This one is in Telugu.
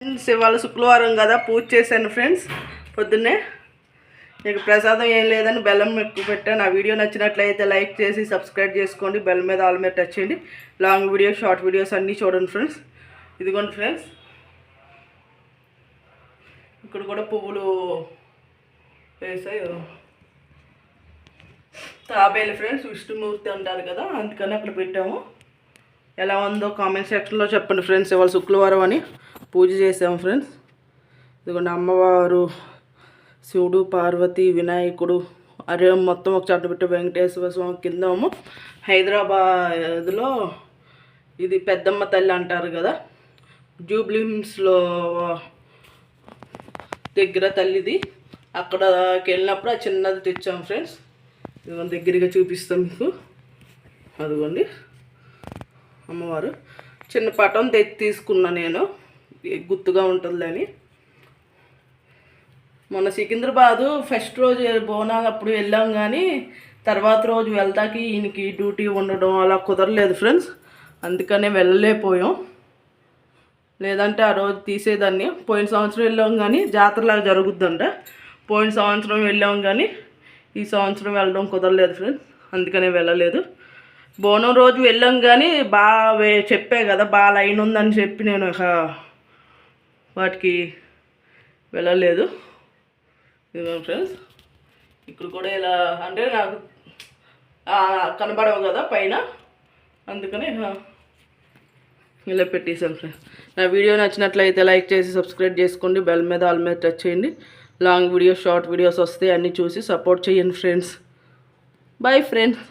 ఫ్రెండ్స్ ఇవాళ శుక్రవారం కదా పూజ చేశాను ఫ్రెండ్స్. పొద్దున్నే నీకు ప్రసాదం ఏం లేదని బెల్లం ఎక్కువ పెట్టాను. ఆ వీడియో నచ్చినట్లయితే లైక్ చేసి సబ్స్క్రైబ్ చేసుకోండి. బెల్ మీద ఆల్ మీద టచ్ చేయండి. లాంగ్ వీడియో షార్ట్ వీడియోస్ అన్నీ చూడండి ఫ్రెండ్స్. ఇదిగోండి ఫ్రెండ్స్. ఇక్కడ కూడా పువ్వులు వేసాయి తాబేలు ఫ్రెండ్స్ విష్ణుమూర్తి అంటారు కదా అందుకని అక్కడ పెట్టాము. ఎలా ఉందో కామెంట్ సెక్షన్లో చెప్పండి ఫ్రెండ్స్ ఇవాళ శుక్రవారం అని. పూజ చేసాము ఫ్రెండ్స్. ఇదిగోండి అమ్మవారు శివుడు పార్వతి వినాయకుడు అరే మొత్తం ఒక చాట పెట్టి వెంకటేశ్వర స్వామి కింద హైదరాబాద్లో ఇది పెద్దమ్మ తల్లి అంటారు కదా. జూబ్లీమ్స్లో దగ్గర తల్లిది. అక్కడకి వెళ్ళినప్పుడు ఆ చిన్నది తెచ్చాం ఫ్రెండ్స్. ఇదిగోండి దగ్గరగా చూపిస్తాం మీకు. అదిగోండి అమ్మవారు. చిన్న పటం తెచ్చి తీసుకున్నా నేను. గుర్తుగా ఉంటుందని. మొన్న సికింద్రాబాదు ఫస్ట్ రోజు బోనాలు అప్పుడు వెళ్ళాం కానీ తర్వాత రోజు వెళ్తాకి ఈయనకి డ్యూటీ ఉండడం అలా కుదరలేదు ఫ్రెండ్స్. అందుకనే వెళ్ళలేకపోయాం. లేదంటే ఆ రోజు తీసేదాన్ని. పోయిన సంవత్సరం వెళ్ళాం కానీ జాతరలాగా జరుగుద్దంట. పోయిన సంవత్సరం వెళ్ళాం కానీ ఈ సంవత్సరం వెళ్ళడం కుదరలేదు ఫ్రెండ్స్. అందుకనే వెళ్ళలేదు. బోనం రోజు వెళ్ళాం కానీ బాగా చెప్పే కదా బాగా లైన్ ఉందని చెప్పి నేను వాటికి వెళ్ళలేదు. ఇదిగో ఫ్రెండ్స్ ఇక్కడ కూడా ఇలా అంటే నాకు కనబడవు కదా పైన. అందుకని ఇలా పెట్టేసాను ఫ్రెండ్స్. నా వీడియో నచ్చినట్లయితే లైక్ చేసి సబ్స్క్రైబ్ చేసుకోండి. బెల్ మీద ఆల్ మీద టచ్ చేయండి. లాంగ్ వీడియోస్ షార్ట్ వీడియోస్ వస్తే అన్నీ చూసి సపోర్ట్ చేయండి ఫ్రెండ్స్. Bye friends.